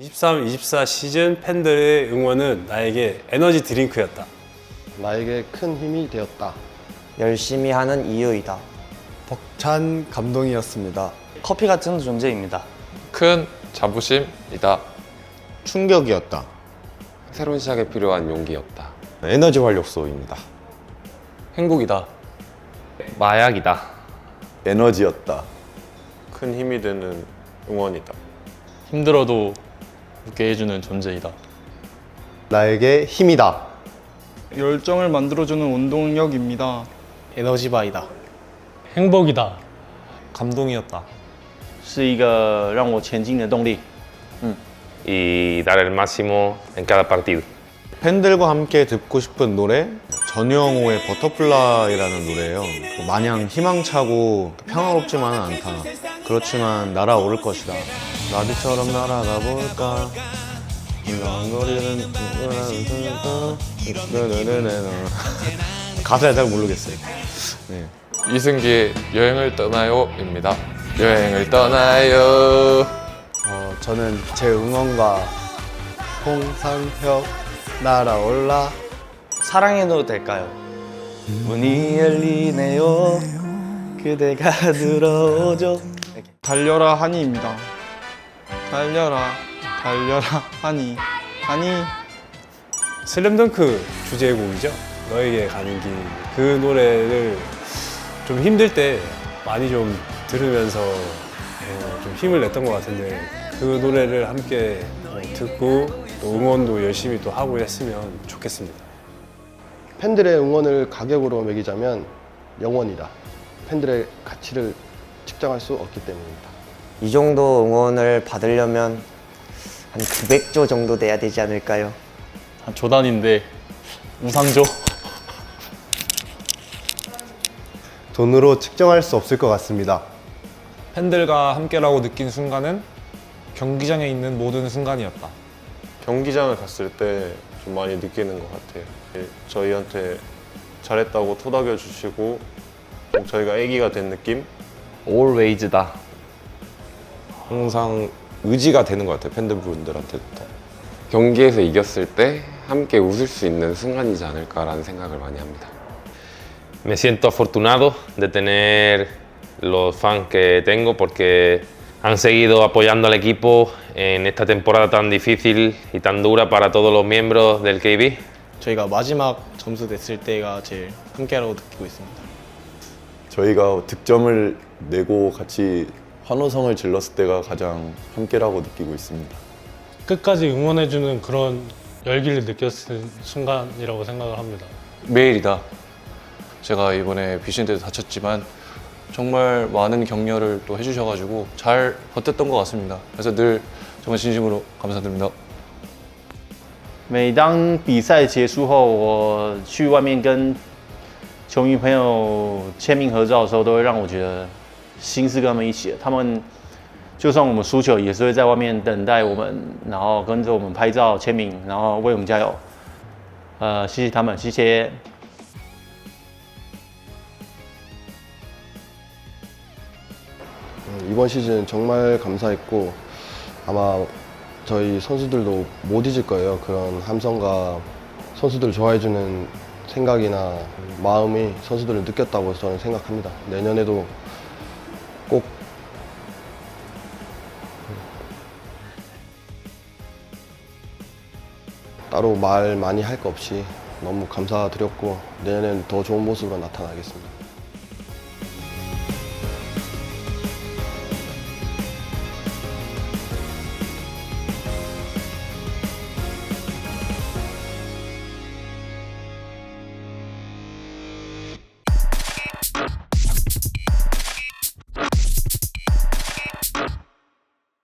23, 24 시즌 팬들의 응원은 나에게 에너지 드링크였다. 나에게 큰 힘이 되었다. 열심히 하는 이유이다. 벅찬 감동이었습니다. 커피 같은 존재입니다. 큰 자부심이다. 충격이었다. 새로운 시작에 필요한 용기였다. 에너지 활력소입니다. 행복이다. 마약이다. 에너지였다. 큰 힘이 되는 응원이다. 힘들어도 웃게 해주는 존재이다. 나에게 힘이다. 열정을 만들어주는 운동력입니다. 에너지바이다. 행복이다. 감동이었다. 是一个让我前进的动力。 y dar el máximo en cada partido. 팬들과 함께 듣고 싶은 노래 전영호의 버터플라이라는 노래예요. 그 마냥 희망차고 평화롭지만은 않다. 그렇지만 날아오를 것이다. 나비처럼 날아가 볼까. 가사를 잘 모르겠어요. 네. 이승기의 여행을 떠나요입니다. 여행을 떠나요. 어, 저는 제 응원과 홍상혁 날아올라 사랑해도 될까요? 문이 열리네요. 그대가 들어오죠. 달려라 한이입니다. 달려라 달려라 한이 한이 슬램덩크 주제곡이죠. 너에게 가는 길. 그 노래를 좀 힘들 때 많이 좀 들으면서 어, 좀 힘을 냈던 것 같은데 그 노래를 함께 어, 듣고 또 응원도 열심히 또 하고 했으면 좋겠습니다. 팬들의 응원을 가격으로 매기자면 영원이다. 팬들의 가치를 측정할 수 없기 때문입니다. 이 정도 응원을 받으려면 한 900조 정도 돼야 되지 않을까요? 한 조단인데 우상조. 돈으로 측정할 수 없을 것 같습니다. 팬들과 함께라고 느낀 순간은 경기장에 있는 모든 순간이었다. 경기장을 갔을 때 좀 많이 느끼는 것 같아요. 저희한테 잘했다고 토닥여 주시고 좀 저희가 애기가 된 느낌? Always다. 항상 의지가 되는 것 같아요. 팬들분들한테도. 경기에서 이겼을 때 함께 웃을 수 있는 순간이지 않을까라는 생각을 많이 합니다. Me siento afortunado de tener los fans que tengo porque han seguido apoyando al equipo en esta temporada tan difícil y tan dura para todos los miembros del KB. 저희가 마지막 점수 냈을 때가 제일 함께라고 느끼고 있습니다. 저희가 득점을 내고 같이 환호성을 질렀을 때가 가장 함께라고 느끼고 있습니다. 끝까지 응원해주는 그런 열기를 느꼈을 순간이라고 생각을 합니다. 매일이다. 제가 이번에 비신 때도 다쳤지만 정말 많은 격려를 또 해주셔가지고 잘 버텼던 것 같습니다. 그래서 늘 정말 진심으로 감사드립니다. 每当比赛结束后，我去外面跟 球迷朋友签名合照的时候，都会让我觉得心是跟他们一起的。他们就算我们输球，也是会在外面等待我们，然后跟着我们拍照、签名，然后为我们加油。呃，谢谢他们，谢谢。 음, 이번 시즌 정말 감사했고 아마 저희 선수들도 못 잊을 거예요. 그런 함성과 선수들 좋아해주는 생각이나 마음이 선수들을 느꼈다고 저는 생각합니다. 내년에도 꼭 따로 말 많이 할 거 없이 너무 감사드렸고 내년에는 더 좋은 모습으로 나타나겠습니다.